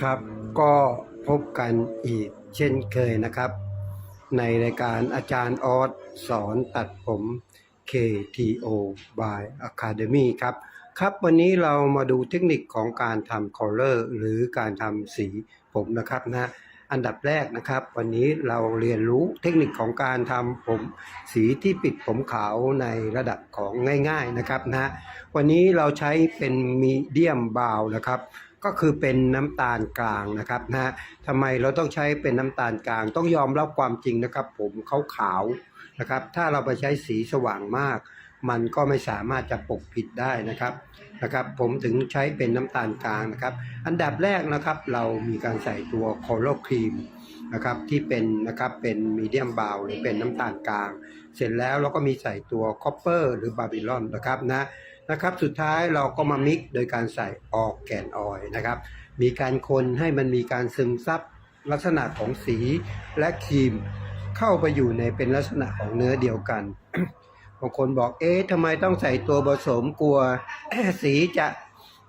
ครับ ก็พบกันอีกเช่นเคยนะครับ ในรายการอาจารย์ออสสอนตัดผม KTO by Academy ครับ ครับวันนี้เรามาดูเทคนิคของการทำ color หรือการทำสีผมนะครับนะอันดับแรกนะครับ วันนี้เราเรียนรู้เทคนิคของการทำผมสีที่ปิดผมขาวในระดับของง่าย ๆนะครับนะวันนี้เราใช้เป็นมีเดียมบาวนะครับ ก็คือเป็นน้ำตาลกลางนะครับนะฮะทำไมเราต้องใช้เป็นน้ำตาลกลาง ต้องยอมรับความจริงนะครับ ผมเขาขาวนะครับ ถ้าเราไปใช้สีสว่างมาก มันก็ไม่สามารถจะปกปิดได้นะครับนะครับ ผมถึงใช้เป็นน้ำตาลกลางนะครับ อันดับแรกนะครับ เรามีการใส่ตัวโคโลครีมนะครับที่เป็นนะครับเป็นมีเดียมเบาหรือเป็นน้ำตาลกลาง เสร็จแล้วเราก็มีใส่ตัวคอปเปอร์หรือบาบิลอนนะครับนะ นะครับ สุดท้ายเราก็มามิกโดยการใส่ออกแกนออยนะครับ มีการคนให้มันมีการซึมซับลักษณะของสีและครีมเข้าไปอยู่ในเป็นลักษณะของเนื้อเดียวกัน บางคนบอก เอ๊ะทำไมต้องใส่ตัวผสมกลัวสีจะ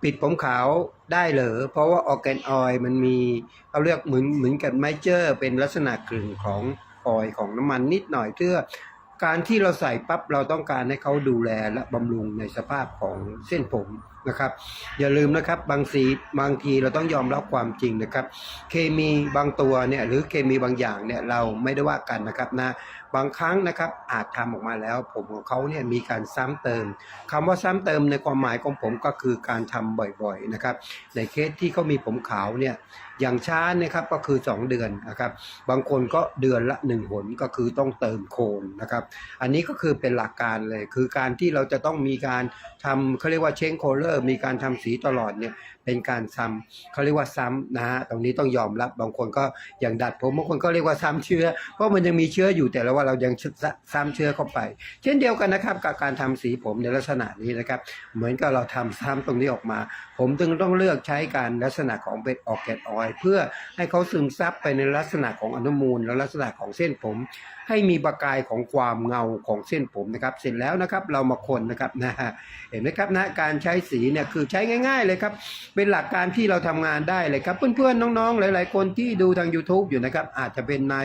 ปิดผมขาวได้เหรอ เพราะว่าออร์แกนออยมันมีเขาเรียกเหมือนเหมือนกับไมเจอร์ เป็นลักษณะกลิ่นของออยของน้ำมันนิดหน่อยเพื่อ การที่เราใส่ปั๊บเราต้องการให้เขาดูแลและบำรุงในสภาพของเส้นผมนะครับ อย่าลืมนะครับบางสีบางทีเราต้องยอมรับความจริงนะครับ เคมีบางตัวเนี่ยหรือเคมีบางอย่างเนี่ยเราไม่ได้ว่ากันนะครับนะบางครั้งนะครับอาจทำออกมาแล้ว ผมของเขาเนี่ยมีการซ้ำเติมคำว่าซ้ำเติมในความหมายของผมก็คือการทำบ่อยๆนะครับในเคสที่เขามีผมขาวเนี่ยอย่างช้านะครับก็คือ 2 เดือนนะครับ บางคนก็เดือนละ1หนก็คือต้องเติมโคนนะครับ อันนี้ก็คือเป็นหลักการเลย คือการที่เราจะต้องมีการทำเขาเรียกว่าเชงโคเลอร์ มีการทำสีตลอดเนี่ยเป็นการซ้ำเขาเรียกว่าซ้ำนะฮะตรงนี้ต้องยอมรับบางคนก็อย่างดัดผมบางคนก็เรียกว่าซ้ำเชื้อ เพราะมันยังมีเชื้ออยู่แต่ละว่าเรายังซ้ำเชื้อเข้าไป เช่นเดียวกันนะครับกับการทำสีผมในลักษณะนี้นะครับ เหมือนกับเราทำซ้ำตรงนี้ออกมาผมจึงต้องเลือกใช้การลักษณะของเป็นออกแกนออยเพื่อให้เขาซึมซับไปในลักษณะของอนุมูล และลักษณะของเส้นผม ให้มีประกายของความเงาของเส้นผมนะครับ เสร็จแล้วนะครับเรามาคนนะครับนะฮะเห็นไหมครับนะการใช้สีเนี่ยคือใช้ง่าย ๆ เลยครับ เป็นหลักการที่เราทำงานได้เลยครับ เพื่อนๆน้องๆ หลาย ๆ คนที่ดูทาง YouTube อยู่นะครับ อาจจะเป็นใน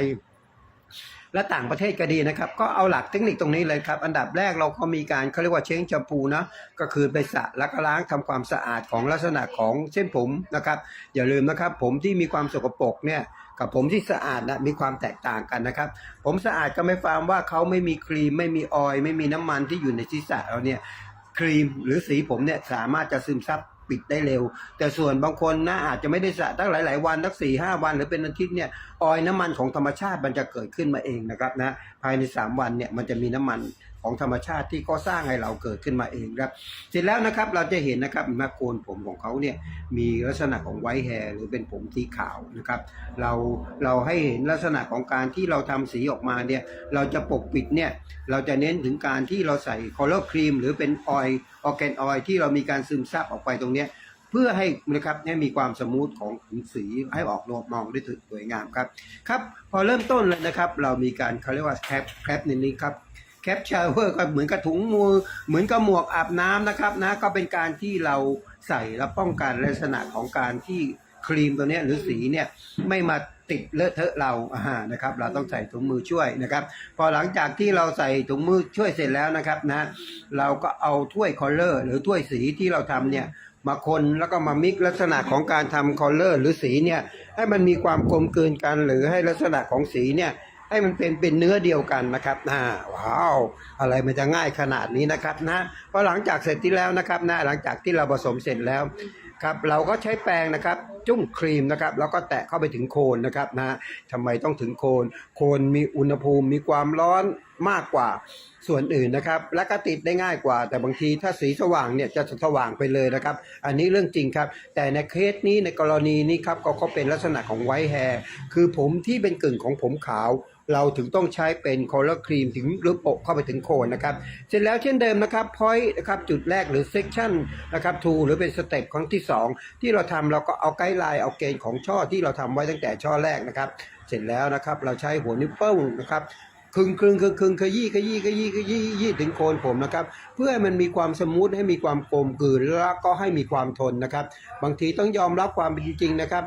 และต่างประเทศก็ดีนะครับก็เอาหลักเทคนิคตรงนี้เลยครับอันดับแรกเราก็มีการเขาเรียกว่าเช้งแชมพูนะก็คือไปสระแล้วก็ล้างทำความสะอาดของลักษณะของเส้นผมนะครับอย่าลืมนะครับ ผมที่มีความสกปรกเนี่ยกับผมที่สะอาดนะมีความแตกต่างกันนะครับ ผมสะอาดก็ไม่ฟาร์มว่าเขาไม่มีครีม ไม่มีออยล์ไม่มีน้ำมันที่อยู่ในศีรษะเราเนี่ยครีมหรือสีผมเนี่ยสามารถจะซึมซับ ปิดได้เร็ว แต่ส่วนบางคนนะอาจจะไม่ได้สระตั้งหลาย ๆ วันตั้งสี่ห้าวัน หรือเป็นอาทิตย์เนี่ยออยน้ำมันของธรรมชาติมันจะเกิดขึ้นมาเองนะครับนะภายใน 3 วันเนี่ยมันจะมีน้ำมันของธรรมชาติที่ก็สร้างให้เราเกิดขึ้นมาเองครับ เสร็จแล้วนะครับเราจะเห็นนะครับมาโคนผมของเขาเนี่ยมีลักษณะของไวท์แฮร์หรือเป็นผมสีขาวนะครับเราเราให้เห็นลักษณะของการที่เราทำสีออกมาเนี่ยเราจะปกปิดเนี่ยเราจะเน้นถึงการที่เราใส่คอลเลอร์ครีมหรือเป็นออยล์ ออร์แกนออยล์ที่เรามีการซึมซับออกไปตรงเนี้ยเพื่อให้นะครับให้มีความสมูทของผิวสีให้ออกโลกมองได้สวยงามครับครับพอเริ่มต้นเลยนะครับ เรามีการเขาเรียกว่าแคปแคปในนี้ครับแคปชาวเวอร์ก็เหมือนกับถุงมือ เหมือนกับหมวกอาบน้ำนะครับนะก็เป็นการที่เราใส่และป้องกันลักษณะของการที่ ครีมตัวนี้หรือสีเนี่ยไม่มาติดเลอะเทอะเราอ่านะครับ เราต้องใส่ถุงมือช่วยนะครับ พอหลังจากที่เราใส่ถุงมือช่วยเสร็จแล้วนะครับนะเราก็เอาถ้วยคอลเลอร์ หรือถ้วยสีที่เราทำเนี่ยมาคนแล้วก็มามิกลักษณะของการทำคอลเลอร์ หรือสีเนี่ยให้มันมีความกลมกลืนกัน หรือให้ลักษณะของสีเนี่ยให้มันเป็นเป็นเนื้อเดียวกันนะครับนะว้าว อะไรมันจะง่ายขนาดนี้นะครับนะพอหลังจากเสร็จที่แล้วนะครับนะหลังจากที่เราผสมเสร็จแล้ว ครับเราก็ใช้แปรงนะครับจุ้มครีมนะครับแล้วก็แตะเข้าไปถึงโคนนะครับนะทำไมต้องถึงโคน โคนมีอุณหภูมิมีความร้อนมากกว่าส่วนอื่นนะครับ และก็ติดได้ง่ายกว่า แต่บางทีถ้าสีสว่างเนี่ยจะสว่างไปเลยนะครับ อันนี้เรื่องจริงครับ แต่ในเคสนี้ในกรณีนี้ครับก็เขาเป็นลักษณะของไวท์แฮร์คือผมที่เป็นกึ่งของผมขาว เราถึงต้องใช้เป็นคลครีมถึงหรือโปะเข้าไปถึงโคนนะครับ เสร็จแล้วเช่นเดิมนะครับพอยต์นะครับจุดแรกหรือเซ c ชั o นนะครับทูหรือเป็นสเต็ปครั้งที่ 2 ที่เราทำเราก็เอาไกด์ไลน์เอาเกณฑ์ของช่อที่เราทำไว้ตั้งแต่ช่อแรกนะครับ เสร็จแล้วนะครับเราใช้หัวนิ้วโป้งนะครับคึงคึงคึงคึงขยี้ขยี้ขยี้ขยี้ยี้ถึงโคนผมนะครับ เพื่อให้มันมีความสมูทให้มีความกลมกลืนแล้วก็ให้มีความทนนะครับ บางทีต้องยอมรับความเป็นจริงนะครับ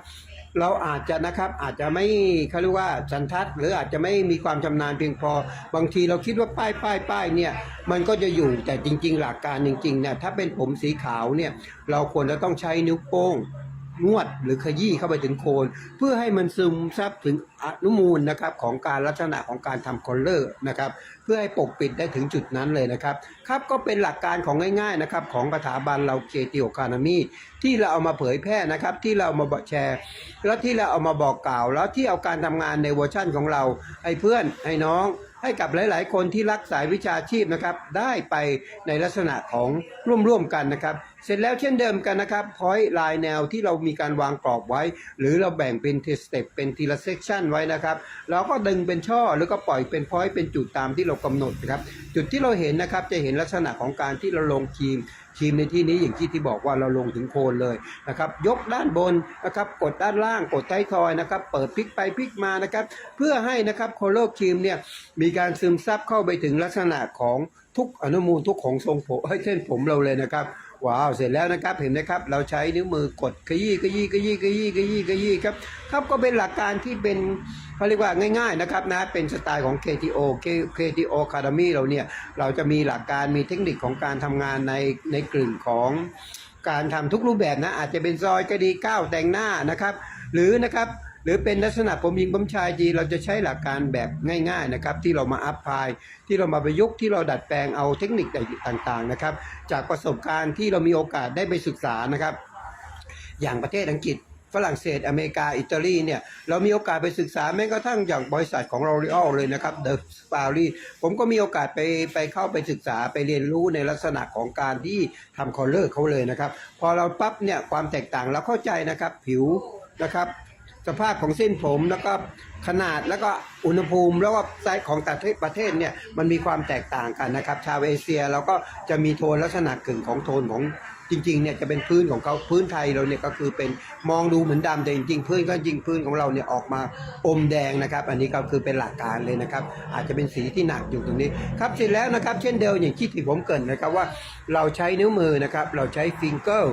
เราอาจจะนะครับอาจจะไม่เขาเรียกว่าสันทัด หรืออาจจะไม่มีความชำนาญเพียงพอ บางทีเราคิดว่าป้ายป้ายป้ายเนี่ยมันก็จะอยู่แต่จริง ๆ หลักการจริงๆเนี่ยถ้าเป็นผมสีขาวเนี่ยเราควรจะต้องใช้นิ้วโป้ง นวดหรือขยี้เข้าไปถึงโคน เพื่อให้มันซึมซับถึงอนุมูลนะครับของการลักษณะของการทำคอลเลอร์นะครับเพื่อให้ปกปิดได้ถึงจุดนั้นเลยนะครับครับก็เป็นหลักการของง่ายๆนะครับของสถาบันเราเกติโอคานามีที่เราเอามาเผยแพร่นะครับที่เราเอามาบอกแชร์ แล้วที่เราเอามาบอกกล่าว แล้วที่เอาการทำงานในเวอร์ชั่นของเราให้เพื่อนให้น้อง ให้กับหลาย ๆ คนที่รักสายวิชาชีพนะครับ ได้ไปในลักษณะของร่วม ๆ กันนะครับ เสร็จแล้วเช่นเดิมกันนะครับพอยลายแนวที่เรามีการวางกรอบไว้ หรือเราแบ่งเป็นทีสเต็ปเป็นทีละเซกชันไว้นะครับ เราก็ดึงเป็นช่อแล้วก็ปล่อยเป็นพอยเป็นจุดตามที่เรากำหนดนะครับ จุดที่เราเห็นนะครับจะเห็นลักษณะของการที่เราลงครีม ทีมในที่นี้อย่างที่ที่บอกว่าเราลงถึงโคนเลยนะครับยกด้านบนนะครับกดด้านล่างกดท้ทอยนะครับเปิดพลิกไปพลิกมานะครับเพื่อให้นะครับโคโลครีมเนี่ยมีการซึมซับเข้าไปถึงลักษณะของทุกอนุมูลทุกของทรงผมให้เส้นผมเราเลยนะครับ ว้าวเสร็จแล้วนะครับเห็นไหมครับ เราใช้นิ้วมือกดขยี้ขยี้ขยี้ขยี้ขยี้ขยี้ครับครับก็เป็นหลักการที่เป็นเขาเรียกว่าง่ายๆนะครับนะเป็นสไตล์ของ KTO KTO Academy เราเนี่ยเราจะมีหลักการมีเทคนิคของการทำงานในในกลุ่มของการทำทุกรูปแบบนะอาจจะเป็นซอยก็ดีก้าวแต่งหน้านะครับ หรือนะครับ หรือเป็นลักษณะผมยิงผมชายดีเราจะใช้หลักการแบบง่ายๆนะครับที่เรามาอัพพลายที่เรามาประยุกต์ที่เราดัดแปลงเอาเทคนิคต่างๆนะครับ จากประสบการณ์ที่เรามีโอกาสได้ไปศึกษานะครับ อย่างประเทศอังกฤษฝรั่งเศสอเมริกา อิตาลีเนี่ย เรามีโอกาสไปศึกษาแม้กระทั่งอย่างบริษัทของ L'Oreal เลยนะครับ The s p a r i ผมก็มีโอกาสไปไปเข้าไปศึกษาไปเรียนรู้ในลักษณะของการที่ทำคอลเลอร์เขาเลยนะครับ พอเราปั๊บเนี่ยความแตกต่างเราเข้าใจนะครับ ผิวนะครับ สภาพของเส้นผมแล้วก็ขนาดแล้วก็อุณหภูมิแล้วก็ไซส์ของแต่ละประเทศเนี่ยมันมีความแตกต่างกันนะครับ ชาวเอเชียเราก็จะมีโทนลักษณะกึ่งของโทนของ จริงๆเนี่ยจะเป็นพื้นของเขาพื้นไทยเราเนี่ยก็คือเป็นมองดูเหมือนดำแต่จริงๆพื้นก็จริงพื้นของเราเนี่ยออกมาอมแดงนะครับ อันนี้ก็คือเป็นหลักการเลยนะครับ อาจจะเป็นสีที่หนักอยู่ตรงนี้ครับเสร็จแล้วนะครับ เช่นเดียวอย่างที่ที่ผมเกรินนะครับว่าเราใช้นิ้วมือนะครับ เราใช้ฟิงเกิล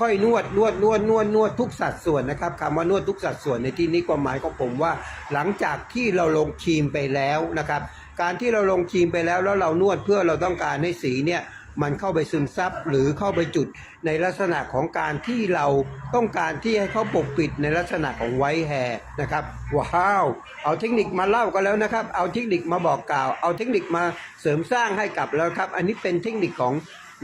ค่อยๆนวดนวดนวดนวดนวดทุกสัดส่วนนะครับคำว่านวดทุกสัดส่วนในที่นี้ความหมายของผมว่า หลังจากที่เราลงครีมไปแล้วนะครับ การที่เราลงครีมไปแล้วแล้วเรานวดเพื่อเราต้องการให้สีเนี่ย มันเข้าไปซึมซับหรือเข้าไปจุดในลักษณะของการที่เราต้องการที่ให้เขาปกปิดในลักษณะของไวท์แฮร์นะครับว้าวเอาเทคนิคมาเล่ากันแล้วนะครับ เอาเทคนิคมาบอกกล่าว เอาเทคนิคมาเสริมสร้างให้กับแล้วครับ อันนี้เป็นเทคนิคของ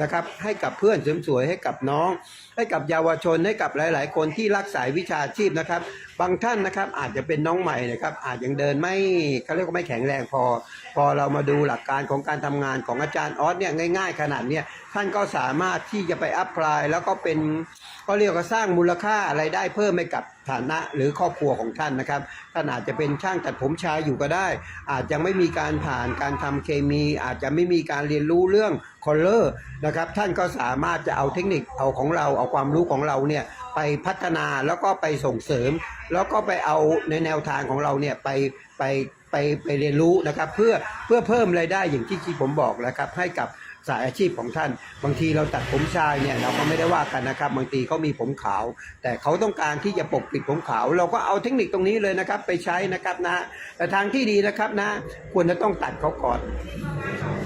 นะครับให้กับเพื่อนเสริมสวยให้กับน้องให้กับเยาวชนให้กับหลาย ๆ คนที่รักสายวิชาชีพนะครับ บางท่านนะครับอาจจะเป็นน้องใหม่นะครับ อาจยังเดินไม่เขาเรียกว่าไม่แข็งแรงพอ พอเรามาดูหลักการของการทำงานของอาจารย์ออสเนี่ยง่าย ๆ ขนาดเนี้ยท่านก็สามารถที่จะไปอัพพลายแล้วก็เป็นก็เรียกว่าสร้างมูลค่าอะไรได้เพิ่มให้กับฐานะหรือครอบครัวของท่านนะครับท่านอาจจะเป็นช่างตัดผมชายอยู่ก็ได้ อาจจะไม่มีการผ่านการทำเคมี อาจจะไม่มีการเรียนรู้เรื่องคอลเลอร์นะครับท่านก็สามารถจะเอาเทคนิคเอาของเราเอาความรู้ของเราเนี่ยไปพัฒนาแล้วก็ไปส่งเสริม แล้วก็ไปเอาในแนวทางของเราเนี่ยไปไปไปไปเรียนรู้นะครับ เพื่อเพื่อเพิ่มรายได้อย่างที่ที่ผมบอกนะครับ ให้กับสายอาชีพของท่าน บางทีเราตัดผมชายเนี่ยเราก็ไม่ได้ว่ากันนะครับ บางทีเขามีผมขาว แต่เขาต้องการที่จะปกปิดผมขาว เราก็เอาเทคนิคตรงนี้เลยนะครับ ไปใช้นะครับนะแต่ทางที่ดีนะครับนะ ควรจะต้องตัดเขาก่อน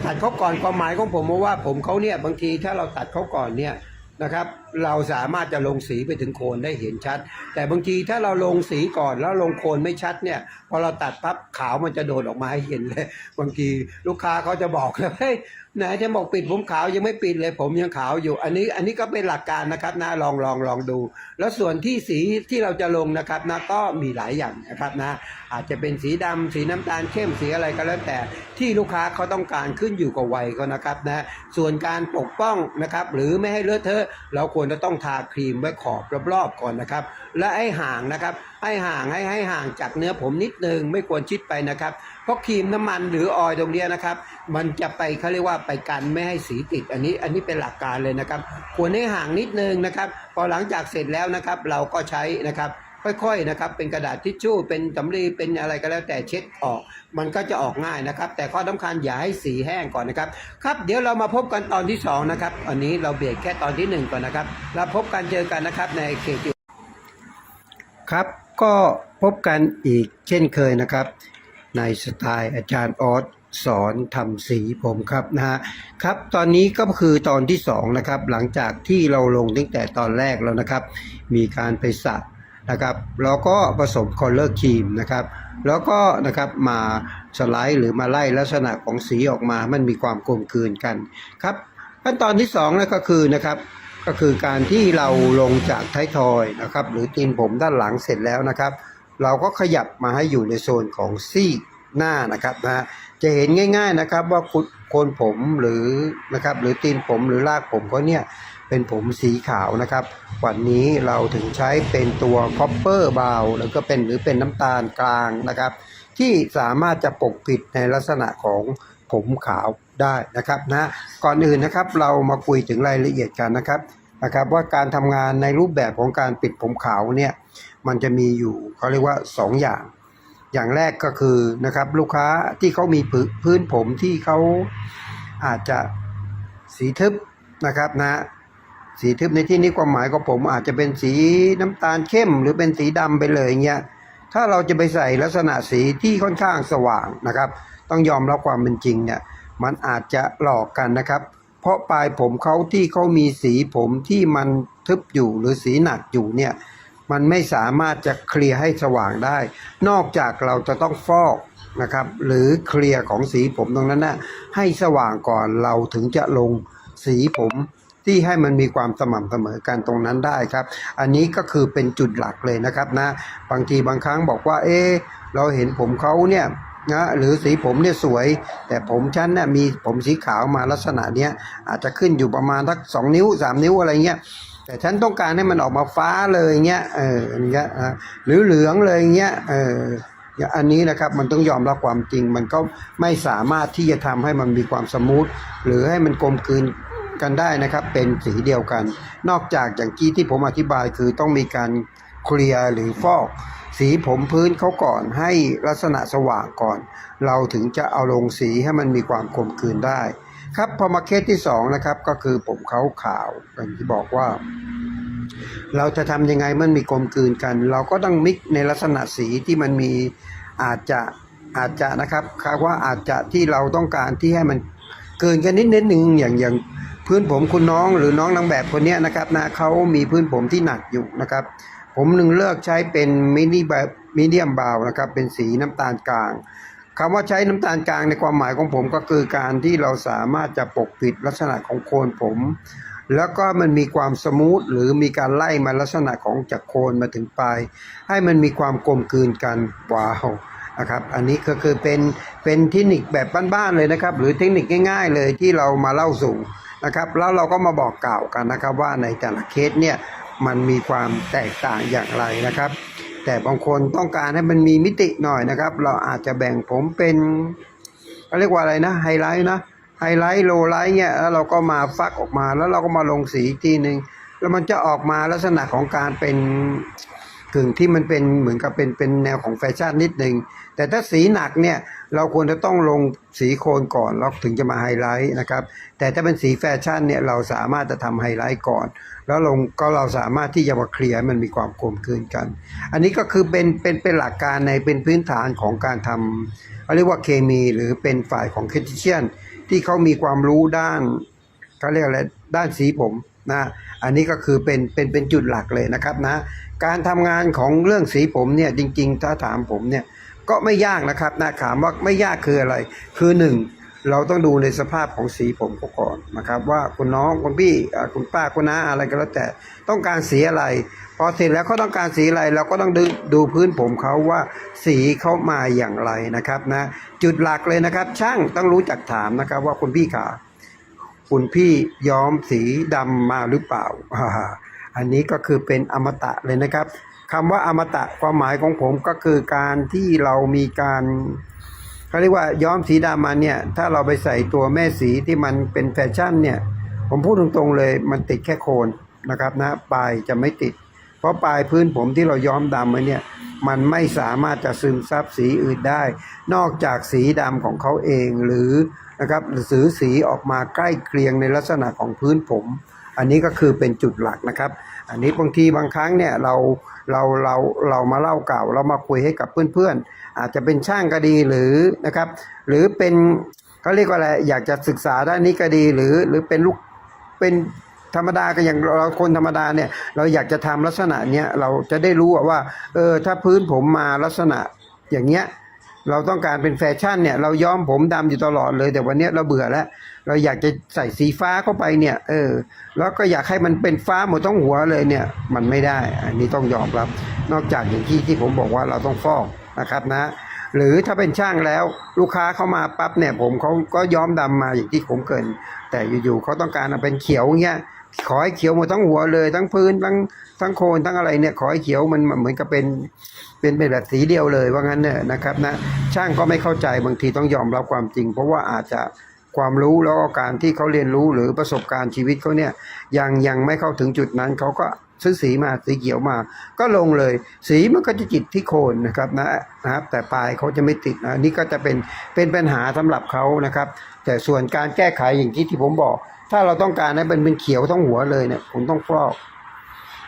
ตัดเขาก่อนความหมายของผมว่าผมเขาเนี่ยบางทีถ้าเราตัดเขาก่อนเนี่ย นะครับ เราสามารถจะลงสีไปถึงโคนได้เห็นชัด แต่บางทีถ้าเราลงสีก่อนแล้วลงโคนไม่ชัดเนี่ยพอเราตัดปั๊บขาวมันจะโดดออกมาให้เห็นเลย บางทีลูกค้าเขาจะบอกเลยเฮ้ย ไหนจะบอกปิดผมขาวยังไม่ปิดเลย ผมยังขาวอยู่ อันนี้อันนี้ก็เป็นหลักการนะครับนะลองลองลองดู แล้วส่วนที่สีที่เราจะลงนะครับนะก็มีหลายอย่างนะครับนะอาจจะเป็นสีดำสีน้ำตาลเข้มสีอะไรก็แล้วแต่ ที่ลูกค้าเขาต้องการขึ้นอยู่กับวัยเขานะครับนะส่วนการปกป้องนะครับหรือไม่ให้เลอะเทอะ เราควรจะต้องทาครีมไว้ขอบรอบๆก่อนนะครับ และให้ห่างนะครับ ให้ห่างให้ให้ห่างจากเนื้อผมนิดนึงไม่ควรชิดไปนะครับ เพราะครีมน้ำมันหรือออยล์ตรงนี้นะครับ มันจะไปเขาเรียกว่าไปกันไม่ให้สีติด อันนี้อันนี้เป็นหลักการเลยนะครับ ควรให้ห่างนิดนึงนะครับ พอหลังจากเสร็จแล้วนะครับ เราก็ใช้นะครับค่อยๆนะครับเป็นกระดาษทิชชู่เป็นสำลีเป็นอะไรก็แล้วแต่เช็ดออก มันก็จะออกง่ายนะครับ แต่ข้อสำคัญอย่าให้สีแห้งก่อนนะครับครับเดี๋ยวเรามาพบกันตอนที่สองนะครับอันนี้เราเบรกแค่ตอนที่หนึ่งก่อนนะครับแล้วพบกันเจอกันนะครับในเคจิ ครับก็พบกันอีกเช่นเคยนะครับ ในสไตล์อาจารย์ออสสอนทำสีผมครับนะฮะครับตอนนี้ก็คือตอนที่สองนะครับหลังจากที่เราลงตั้งแต่ตอนแรกแล้วนะครับ มีการไปสระนะครับแล้วก็ผสมคอลเลอร์ครีมนะครับ แล้วก็นะครับมาสไลด์หรือมาไล่ลักษณะของสีออกมามันมีความกลมกลืนกันครับขั้นตอนที่สองนั่นก็คือนะครับ ก็คือการที่เราลงจากท้ายทอยนะครับ หรือตีนผมด้านหลังเสร็จแล้วนะครับ เราก็ขยับมาให้อยู่ในโซนของซี่หน้านะครับนะจะเห็นง่าย ๆนะครับว่าโคนผมหรือนะครับหรือตีนผมหรือรากผมเขาเนี่ยเป็นผมสีขาวนะครับ วันนี้เราถึงใช้เป็นตัวคอปเปอร์บาวแล้วก็เป็นหรือเป็นน้ำตาลกลางนะครับ ที่สามารถจะปกปิดในลักษณะของผมขาว ได้นะครับนะก่อนอื่นนะครับเรามาคุยถึงรายละเอียดกันนะครับนะครับว่าการทำงานในรูปแบบของการปิดผมขาวเนี่ยมันจะมีอยู่เขาเรียกว่า 2 อย่าง อย่างแรกก็คือนะครับลูกค้าที่เขามีพื้นผมที่เขาอาจจะสีทึบนะครับนะสีทึบในที่นี้ความหมายของผมอาจจะเป็นสีน้ำตาลเข้ม หรือเป็นสีดำไปเลยเงี้ยถ้าเราจะไปใส่ลักษณะสีที่ค่อนข้างสว่างนะครับ ต้องยอมรับความเป็นจริงเนี่ย มันอาจจะหลอกกันนะครับ เพราะปลายผมเขาที่เขามีสีผมที่มันทึบอยู่หรือสีหนักอยู่เนี่ยมันไม่สามารถจะเคลียร์ให้สว่างได้ นอกจากเราจะต้องฟอกนะครับหรือเคลียร์ของสีผมตรงนั้นนะให้สว่างก่อนเราถึงจะลงสีผมที่ให้มันมีความสม่ำเสมอกันตรงนั้นได้ครับ อันนี้ก็คือเป็นจุดหลักเลยนะครับนะบางทีบางครั้งบอกว่าเอ๊ะเราเห็นผมเขาเนี่ย นะหรือสีผมเนี่ยสวย แต่ผมฉันเนี่ยมีผมสีขาวมาลักษณะเนี้ยอาจจะขึ้นอยู่ประมาณสักสองนิ้วสามนิ้วอะไรเงี้ยแต่ฉันต้องการให้มันออกมาฟ้าเลยเงี้ยเอออย่างเงี้ยอะหรือเหลืองเลยเงี้ยเอออย่างอันนี้นะครับมันต้องยอมรับความจริง มันก็ไม่สามารถที่จะทำให้มันมีความสมูทหรือให้มันกลมกลืนกันได้นะครับ เป็นสีเดียวกัน นอกจากอย่างที่ที่ผมอธิบายคือต้องมีการเคลียร์หรือฟอก สีผมพื้นเขาก่อนให้ลักษณะสว่างก่อน เราถึงจะเอาลงสีให้มันมีความกลมกลืนได้ ครับพอมาเคสที่สองนะครับก็คือผมเขาขาวอย่างที่บอกว่า เราจะทำยังไงมันมีกลมกลืนกัน เราก็ต้องมิกในลักษณะสีที่มันมีอาจจะอาจจะนะครับคาดว่าอาจจะที่เราต้องการที่ให้มันเกินกันนิดนิดหนึ่งอย่างอย่างพื้นผมคุณน้องหรือน้องนางแบบคนนี้นะครับนะเขามีพื้นผมที่หนักอยู่นะครับ ผมหนึ่งเลือกใช้เป็นมินิแบบมีเดียมบาวนะครับเป็นสีน้ำตาลกลางคำว่าใช้น้ำตาลกลางในความหมายของผมก็คือการที่เราสามารถจะปกปิดลักษณะของโคนผม แล้วก็มันมีความสมูทหรือมีการไล่มาลักษณะของจากโคนมาถึงปลายให้มันมีความกลมกลืนกันว้าวนะครับอันนี้ก็คือเป็นเป็นเทคนิคแบบบ้านๆเลยนะครับ หรือเทคนิคง่าย ๆ เลยที่เรามาเล่าสู่นะครับ แล้วเราก็มาบอกกล่าวกันนะครับว่าในแต่ละเคสเนี่ย มันมีความแตกต่างอย่างไรนะครับ แต่บางคนต้องการให้มันมีมิติหน่อยนะครับ เราอาจจะแบ่งผมเป็นเขาเรียกว่าอะไรนะไฮไลท์นะไฮไลท์โลไลท์เนี่ยแล้วเราก็มาฟักออกมาแล้วเราก็มาลงสีอีกทีหนึ่งแล้วมันจะออกมาลักษณะของการเป็นกึ่งที่มันเป็นเหมือนกับเป็นเป็นแนวของแฟชั่นนิดหนึ่งแต่ถ้าสีหนักเนี่ยเราควรจะต้องลงสีโคนก่อนแล้วถึงจะมาไฮไลท์นะครับแต่ถ้าเป็นสีแฟชั่นเนี่ยเราสามารถจะทำไฮไลท์ก่อน แล้วลงก็เราสามารถที่จะมาเคลียร์มันมีความกลมกลืนกัน อันนี้ก็คือเป็นเป็นเป็นหลักการในเป็นพื้นฐานของการทำเขาเรียกว่าเคมีหรือเป็นฝ่ายของเคทีเชียนที่เขามีความรู้ด้านเขาเรียกอะไรด้านสีผมนะอันนี้ก็คือเป็นเป็นเป็นจุดหลักเลยนะครับนะการทำงานของเรื่องสีผมเนี่ยจริงๆ ถ้าถามผมเนี่ยก็ไม่ยากนะครับนะถามว่าไม่ยากคืออะไร คือหนึ่ง เราต้องดูในสภาพของสีผมเขาก่อนนะครับ ว่าคุณน้องคุณพี่คุณป้าคุณน้าอะไรก็แล้วแต่ ต้องการสีอะไร พอเสร็จแล้วเขาต้องการสีอะไรเราก็ต้องดูดูพื้นผมเขาว่าสีเขามาอย่างไรนะครับนะจุดหลักเลยนะครับ ช่างต้องรู้จักถามนะครับ ว่าคุณพี่ขาคุณพี่ย้อมสีดำมาหรือเปล่าอ่าอันนี้ก็คือเป็นอมตะเลยนะครับคำว่าอมตะความหมายของผมก็คือการที่เรามีการ เขาเรียกว่าย้อมสีดำมาเนี่ย ถ้าเราไปใส่ตัวแม่สีที่มันเป็นแฟชั่นเนี่ย ผมพูดตรงๆเลยมันติดแค่โคนนะครับนะปลายจะไม่ติด เพราะปลายพื้นผมที่เราย้อมดำไว้เนี่ยมันไม่สามารถจะซึมซับสีอื่นได้ นอกจากสีดำของเขาเองหรือนะครับหรือสีออกมาใกล้เคียงในลักษณะของพื้นผม อันนี้ก็คือเป็นจุดหลักนะครับ อันนี้บางทีบางครั้งเนี่ยเราเราเราเรามาเล่าเก่าเรามาคุยให้กับเพื่อนๆ อาจจะเป็นช่างก็ดีหรือนะครับหรือเป็นเขาเรียกว่าอะไรอยากจะศึกษาด้านนี้ก็ดีหรือหรือเป็นลูกเป็นธรรมดาก็อย่างเราคนธรรมดาเนี่ยเราอยากจะทำลักษณะเนี้ยเราจะได้รู้ว่าเออถ้าพื้นผมมาลักษณะอย่างเงี้ยเราต้องการเป็นแฟชั่นเนี่ยเราย้อมผมดำอยู่ตลอดเลยแต่วันเนี้ยเราเบื่อแล้ว เราอยากจะใส่สีฟ้าเข้าไปเนี่ยเออแล้วก็อยากให้มันเป็นฟ้าหมดทั้งหัวเลยเนี่ยมันไม่ได้ อันนี้ต้องยอมรับ นอกจากอย่างที่ที่ผมบอกว่าเราต้องฟอกนะครับนะหรือถ้าเป็นช่างแล้วลูกค้าเข้ามาปั๊บเนี่ยผมเขาก็ย้อมดำมาอย่างที่ผมเกิน แต่อยู่ๆเขาต้องการเอาเป็นเขียวเงี้ยขอให้เขียวหมดทั้งหัวเลย ทั้งพื้นทั้งทั้งโคนทั้งอะไรเนี่ยขอให้เขียวมันมันเหมือนกับเป็นเป็นเป็นแบบสีเดียวเลยว่างั้นเนี่ยนะครับนะช่างก็ไม่เข้าใจบางทีต้องยอมรับความจริง เพราะว่าอาจจะ ความรู้แล้วก็การที่เขาเรียนรู้หรือประสบการณ์ชีวิตเขาเนี่ยยังยังไม่เข้าถึงจุดนั้นเขาก็ซื้อสีมาสีเขียวมา ก็ลงเลย สีมันก็จะจิตที่โคนนะครับนะนะครับ แต่ปลายเขาจะไม่ติดนะอันนี่ก็จะเป็นเป็นปัญหาสำหรับเขานะครับ แต่ส่วนการแก้ไขอย่างที่ที่ผมบอก ถ้าเราต้องการให้เป็นเป็นเขียวทั้งหัวเลยเนี่ยผมต้องฟอก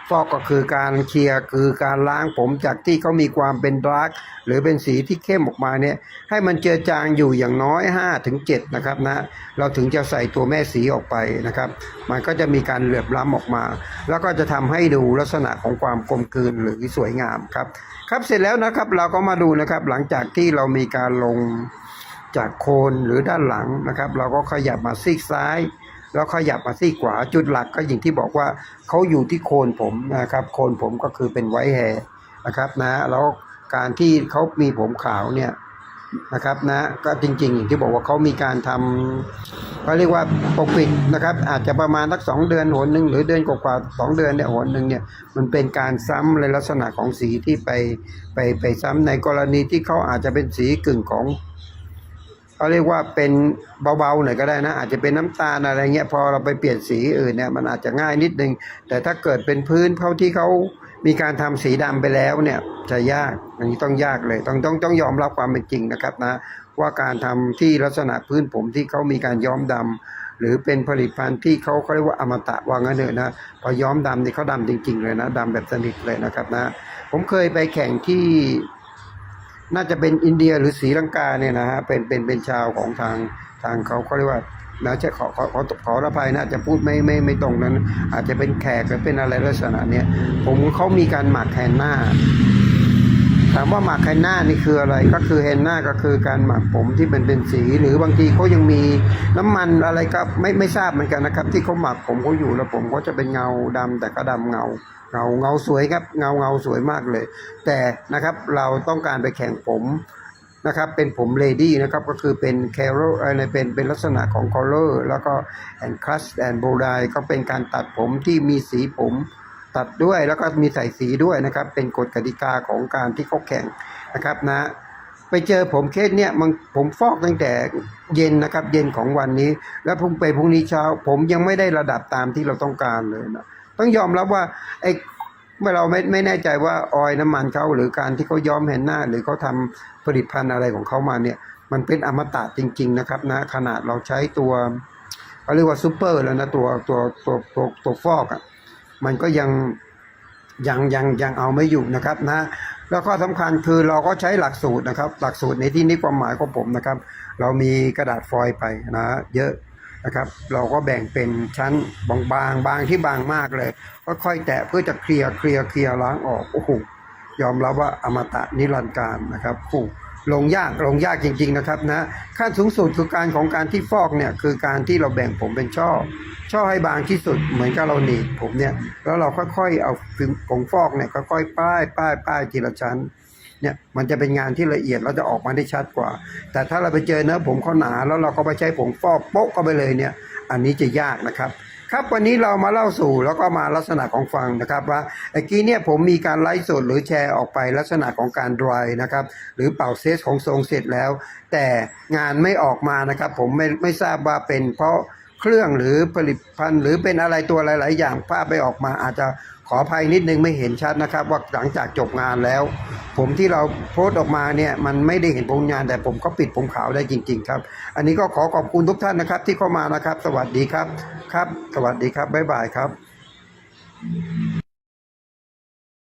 ฟอกก็คือการเคลียร์คือการล้างผมจากที่เขามีความเป็นดาร์กหรือเป็นสีที่เข้มออกมาเนี่ยให้มันเจือจางอยู่อย่างน้อย5ถึง7นะครับนะเราถึงจะใส่ตัวแม่สีออกไปนะครับ มันก็จะมีการเหลือบล้ำออกมา แล้วก็จะทำให้ดูลักษณะของความกลมกลืนหรือสวยงามครับครับเสร็จแล้วนะครับเราก็มาดูนะครับหลังจากที่เรามีการลงจากโคนหรือด้านหลังนะครับ เราก็ขยับมาซีกซ้าย แล้วขยับมาซีกขวาจุดหลักก็อย่างที่บอกว่าเขาอยู่ที่โคนผมนะครับ โคนผมก็คือเป็นไวท์แฮร์นะครับนะแล้วการที่เขามีผมขาวเนี่ยนะครับนะก็จริงๆอย่างที่บอกว่าเขามีการทำเขาเรียกว่าปกปิดนะครับ อาจจะประมาณสักสองเดือนหนหนึ่งหรือเดือนกว่าๆสองเดือนเนี่ยหนหนึ่งเนี่ยมันเป็นการซ้ำในลักษณะของสีที่ไปไปไปซ้ำในกรณีที่เขาอาจจะเป็นสีกึ่งของ เขาเรียกว่าเป็นเบาๆหน่อยก็ได้นะ อาจจะเป็นน้ำตาลอะไรเงี้ยพอเราไปเปลี่ยนสีอื่นเนี่ยมันอาจจะง่ายนิดนึง แต่ถ้าเกิดเป็นพื้นเขาที่เขามีการทำสีดำไปแล้วเนี่ยจะยากอันนี้ต้องยากเลยต้องต้องต้องยอมรับความเป็นจริงนะครับนะว่าการทำที่ลักษณะพื้นผมที่เขามีการย้อมดำหรือเป็นผลิตภัณฑ์ที่เขาเขาเรียกว่าอมตะว่างั้นเถอะนะพอย้อมดำนี่เขาดำจริง ๆ เลยนะดำแบบสนิทเลยนะครับนะผมเคยไปแข่งที่ น่าจะเป็นอินเดียหรือศรีลังกาเนี่ยนะฮะเป็นเป็นเป็นชาวของทางทางเขาเขาเรียกว่านะจะขอขอขอขออภัยนะจะพูดไม่ไม่ไม่ตรงนั้น อาจจะเป็นแขกหรือเป็นอะไรลักษณะเนี้ยผมเขามีการหมักแทนหน้า ถามว่าหมักแฮนนานี่คืออะไรก็คือแฮนนาก็คือการหมักผมที่เป็นเป็นสี หรือบางทีเขายังมีน้ำมันอะไรก็ไม่ไม่ทราบเหมือนกันนะครับ ที่เขาหมักผมเขาอยู่แล้วผมก็จะเป็นเงาดำแต่ก็ดำเงาเงาเงาสวยครับเงาเงาสวยมากเลย แต่นะครับเราต้องการไปแข่งผมนะครับเป็นผมเลดี้นะครับก็คือเป็นแคโรอะไรเป็นเป็นลักษณะของคอลเลอร์แล้วก็แอนคลัสแอนโบไดก็เป็นการตัดผมที่มีสีผม ตัดด้วยแล้วก็มีใส่สีด้วยนะครับ เป็นกฎกติกาของการที่เขาแข่งนะครับนะไปเจอผมเคสเนี่ยมันผมฟอกตั้งแต่เย็นนะครับ เย็นของวันนี้ แล้วพรุ่งไปพรุ่งนี้เช้า ผมยังไม่ได้ระดับตามที่เราต้องการเลยนะต้องยอมรับว่าไอ้เมื่อเราไม่ไม่แน่ใจว่าออยน้ำมันเขาหรือการที่เขาย้อมแฮนหน้า หรือเขาทำผลิตภัณฑ์อะไรของเขามาเนี่ย มันเป็นอมตะจริง ๆ นะครับนะขนาดเราใช้ตัวเขาเรียกว่าซูเปอร์แล้วนะตัวตัวตัวตัวตัวฟอกอะ่ะ มันก็ยังยังยังยังเอาไม่อยู่นะครับนะแล้วก็สำคัญคือเราก็ใช้หลักสูตรนะครับ หลักสูตรในที่นี้ความหมายของผมนะครับ เรามีกระดาษฟอยล์ไปนะเยอะนะครับ เราก็แบ่งเป็นชั้นบางๆบางที่บางมากเลยก็ค่อยแตะเพื่อจะเคลียร์เคลียร์เคลียร์ล้างออกโอ้โหยอมรับว่าอมตะนิรันดร์การนะครับผู้ ลงยากลงยากจริง ๆนะครับนะขั้นสูงสุดคือการของการที่ฟอกเนี่ยคือการที่เราแบ่งผมเป็นช่อ ช่อให้บางที่สุดเหมือนกับเราหนีบผมเนี่ยแล้วเราค่อยๆเอาผงฟอกเนี่ยค่อยๆป้ายป้ายป้ายทีละชั้นเนี่ยมันจะเป็นงานที่ละเอียดเราจะออกมาได้ชัดกว่า แต่ถ้าเราไปเจอเนื้อผมเขาหนาแล้วเราก็ไปใช้ผงฟอกโป๊ะเข้าไปเลยเนี่ย อันนี้จะยากนะครับ ครับวันนี้เรามาเล่าสู่แล้วก็มาลักษณะของฟังนะครับว่าเมื่อกี้เนี่ยผมมีการไลฟ์สดหรือแชร์ออกไปลักษณะของการดรายนะครับหรือเป่าเซสของทรงเสร็จแล้ว แต่งานไม่ออกมานะครับผมไม่ไม่ทราบว่าเป็นเพราะเครื่องหรือผลิตภัณฑ์หรือเป็นอะไรตัวหลาย ๆ อย่างภาพไปออกมาอาจจะ ขออภัยนิดนึงไม่เห็นชัดนะครับ ว่าหลังจากจบงานแล้ว ผมที่เราโพสต์ออกมาเนี่ยมันไม่ได้เห็นผลงาน แต่ผมก็ปิดผมขาวได้จริง ๆ ครับ อันนี้ก็ขอขอบคุณทุกท่านนะครับ ที่เข้ามานะครับ สวัสดีครับครับ สวัสดีครับบ๊ายบายครับ